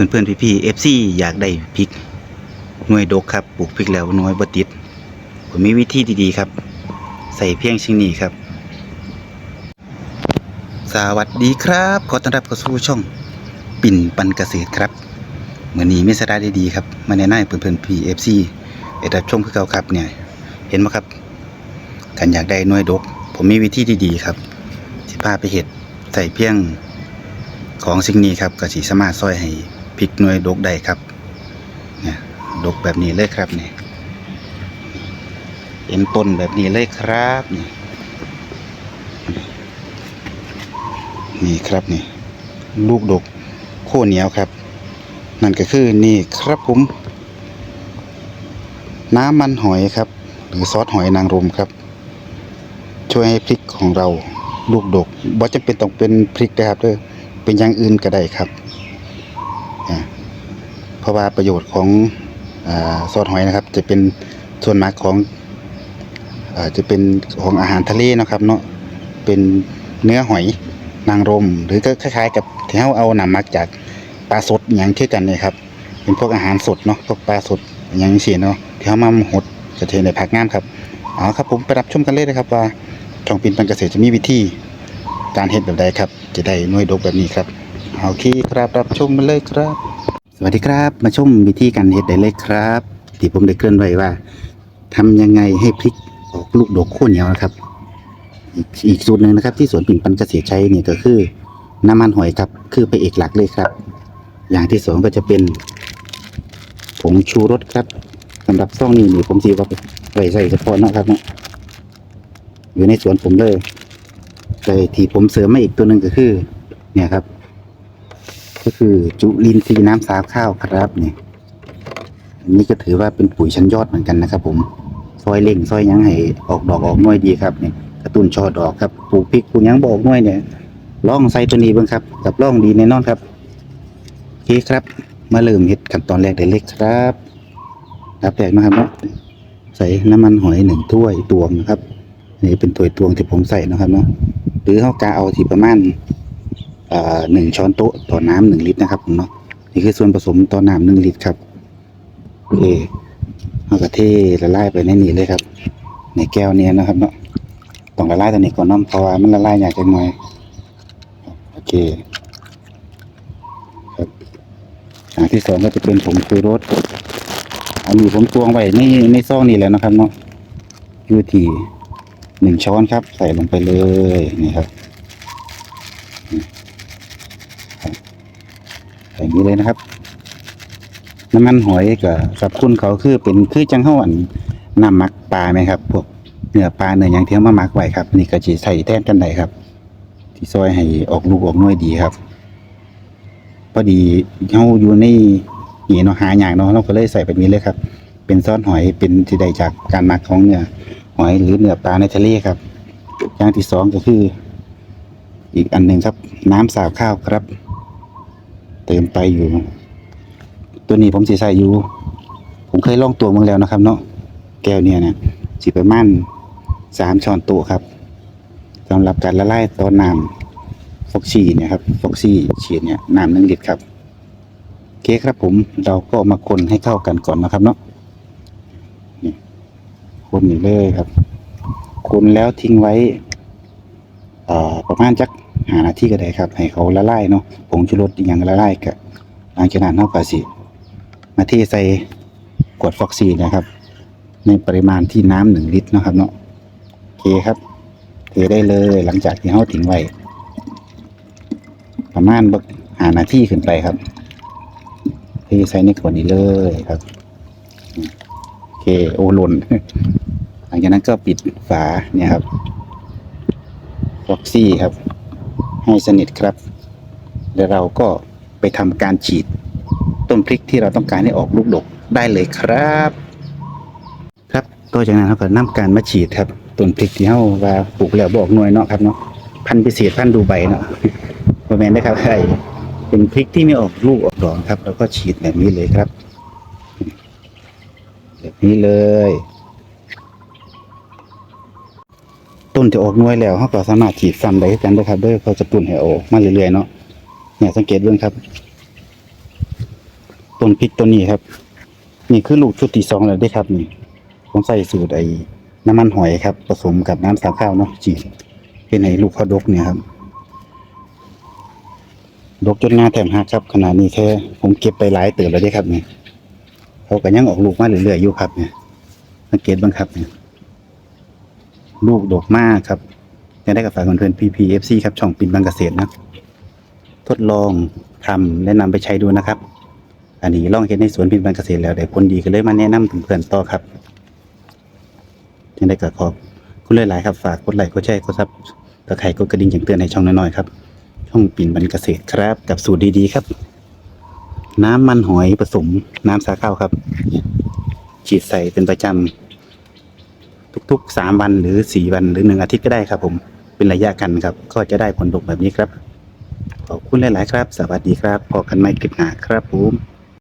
พื่อนเพื่อนพี่พี่เอฟซีอยากได้พริกหน่วยดกครับปลูกพริกแล้วน้อยบ่ติดผมมีวิธีดีๆครับ ใส่เพียงสิ่งนี้ครับ สวัสดีครับขอต้อนรับเข้าสู่ช่อง ปิ่นปันเกษตรครับเมื่อนี้มีสาระดีๆครับมาแนะนำเพื่อนๆพี่เอฟซีได้รับชมคือเก่าครับเนี่ย เห็นไหมครับกันอยากได้หน่วยดก ผมมีวิธีดีๆครับสิพาไปเห็ดใส่เพียงของสิ่งนี้ครับก็สิสามารถซอยให้ พริกหน่วยดกได้ครับเนี่ยดกแบบนี้เลยครับเนี่ยเห็นต้นแบบนี้เลยครับนี่นี่ครับนี่ ลูกดกโค่เหนียวครับ นั่นก็คือนี่ครับผม น้ำมันหอยครับ หรือซอสหอยนางรมครับ ช่วยให้พริกของเราลูกดกบ่จำเป็นต้องเป็นพริกนะครับเด้อเป็นอย่างอื่นก็ได้ครับ อ่าเพราะว่าประโยชน์ของอซอสหอยนะครับ จะเป็นส่วนมากของอจะเป็นของอาหารทะเลนะครับ เนาะเป็นเนื้อหอยนางรม หรือก็คล้ายๆ กับที่เราเอานำมาจากปลาสดอย่างเช่นกันเลยครับ เป็นพวกอาหารสดเนาะพวกปลาสดอย่างนี้เนาะที่เขามาหดจะเทในผักงามครับเอาครับผมไปรับชมกันเลยนะครับว่าช่องปินปันเกษตรจะมีวิธีการเฮ็ดแบบใดครับ จะได้น่วยดกแบบนี้ครับ โอเคครับรับชมมาเลยครับ สวัสดีครับมาชมวิธีการเฮ็ดได้เลยครับ ที่ผมได้เกริ่นไว้ว่าทำยังไงให้พริกออกลูกดกโค่นเหนียวนะครับ อีกสูตรหนึ่งนะครับ ที่สวนปิ่นปันเกษตรใช้เนี่ยก็คือน้ำมันหอยครับ คือไปเอกหลักเลยครับ อย่างที่สองก็จะเป็นผงชูรสครับสำหรับซ่องนี้นี่ผมสีว่าไปใส่เฉพาะนะครับเนาะอยู่ในสวนผมเลยแต่ที่ผมเสริมมาอีกตัวหนึ่งก็คือ เนี่ยครับ ก็คือจุลินทรีย์น้ำสาข้าวครับเนี่ยอันนี้ก็ถือว่าเป็นปุ๋ยชั้นยอดเหมือนกันนะครับ ผมซอยเล่งซอยยังให้ออกดอกออกน่วยดีครับเนี่ยกระตุ้นช่อดอกครับปลูกพริกปลูกยังบอกน่วยเนี่ยล่องใส่ตัวนี้บ้างครับ กับล่องดีแน่นอนครับโอเคครับ มาเริ่มเฮ็ดขั้นตอนแรกได้เลยครับดับแรกนะครับเนาะใส่น้ำมันหอยหนึ่งถ้วยตวงนะครับนี่เป็นถ้วยตวงที่ผมใส่นะครับเนาะหรือเขากาเอาที่ประมาณ หนึ่งช้อนโต๊ะต่อน้ำหนึ่งลิตรนะครับผมเนาะนี่คือส่วนผสมต่อน้ำหนึ่งลิตรครับโอเคเอากระเทละลายไปในนี้เลยครับ ในแก้วเนี้ยนะครับเนาะต้องละลายตัวนี้ก่อนเนาะเพราะว่ามันละลายยากจังหน่อยโอเคครับอันที่สองก็จะเป็นผงชูรสอันนี้ผมตวงไว้ในในซองนี่แหล้วนะครับเนาะยูทีหนึ่งช้อนครับ ใส่ลงไปเลยนี่ครับใส่ อย่างนี้เลยนะครับ น้ำมันหอยกับกับคุณเขาคือเป็นคือจังห้าอันน้ำมักปลาไหมครับพวกเนื้อปลาเนื้ออย่างเที่เขามาหมักไว้ครับนี่ก็จะใส่แทนกันได้ครับ ที่ซอยให้ออกลูกออกน้อยดีครับพอดีเขาอยู่ในนี่เนาะหาอย่างเนาะเราก็เลยใส่แบบนี้เลยครับ เป็นซอสหอยเป็นที่ได้จากการหมักของเนื้อหอยหรือเนื้อปลาในทะเลครับอย่างที่สองก็คือ อีกอันหนึ่งครับ น้ำสาวข้าวครับ เติมไปอยู่ ตัวนี้ผมสีใส่อยู่ ผมเคยลองตัวมึงแล้วนะครับ เนาะแก้วเนี่ยนะสีประมาณสามช้อนโต๊ะครับสำหรับการละลายตอนน้ำฟอกซี่เนี่ยครับฟอกซี่ฉีดเนี่ยน้ำหนึ่งลิตรครับโอเคครับผมเราก็มาคนให้เข้ากันก่อนนะครับเนาะนี่คนนี่เลยครับ คนแล้วทิ้งไว้ประมาณจัก หาหน้าที่ก็ได้ครับ ให้เขาละลายเนาะผงชูรสอย่างละลายก็หลังจากนั้นเท่ากับสิมาเทใส่ขวดฟอกซี่นะครับ ในปริมาณที่น้ำหนึ่งลิตรนะครับเนาะโอเคครับเทได้เลยหลังจากที่เขาทิ้งไว้ประมาณบักหานาที่ขึ้นไปครับเทใส่ในขวดนี้เลยครับโอเคโอหล่นหลังจากนั้นก็ปิดฝาเนี่ยครับฟอกซี่ครับ ให้สนิทครับ แล้วเราก็ไปทำการฉีด ต้นพริกที่เราต้องการให้ออกลูกดกได้เลยครับ ครับต่อจากนั้นเราก็นำการมาฉีดครับต้นพริกที่เราว่าปลูกแล้วบอกหน่วยเนาะครับเนาะพันธุ์พิเศษพันธุ์ดูใบเนาะบแมนได้ครับใช่เป็นพริกที่ไม่ออกลูกออกดอกครับ แล้วก็ฉีดแบบนี้เลยครับ แบบนี้เลย ต้นจะออกน่วยแล้วเขาก็สามารถฉีดซ้ำได้กันได้ครับด้วยเขาจะตุนให้ออกมาเรื่อยๆเนาะเนี่ยสังเกตเบื้องครับต้นพริกตัวนี้ครับ นี่คือลูกชุดที่สองแล้วได้ครับนี่ผมใส่สูตรไอ้น้ำมันหอยครับ ผสมกับน้ำสาข้าวเนาะจีดเป็นไอ้ลูกเขาดกเนี่ยครับ ดกจนงาแถมหักครับ ขนาดนี้แค่ผมเก็บไปหลายเติบแล้วได้ครับนี่เขาก็ยังออกลูกมาเรื่อยๆอยู่ครับเนี่ยสังเกตบ้างครับเนี่ย ลูกดกมากครับยังได้กับฝากเพื่อนๆ PPFC ครับ ช่องปินบางเกษตรนะ ทดลองทำและนำไปใช้ดูนะครับ อันนี้ลองเห็นในสวนพินบางเกษตรแล้วได้ผลดีก็เลยมาแนะนำเพื่อนๆต่อครับยังได้กับขอบคุณหลายๆครับ ฝากกดไลค์กดแชร์กดซับตะไคร่กดกระดิ่งแจ้งเตือนในช่องน้อยๆครับ ช่องปินบันเกษตรครับ กับสูตรดีๆครับ น้ำมันหอยผสมน้ำสาข้าวครับฉีดใส่เป็นประจำ ทุกๆสามวันหรือสี่วันหรือหนึ่งอาทิตย์ก็ได้ครับผมเป็นระยะกันครับ ก็จะได้ผลดกแบบนี้ครับ ขอบคุณหลาย ๆ ครับ สวัสดีครับพอกันไม่คลิปหน้าครับผม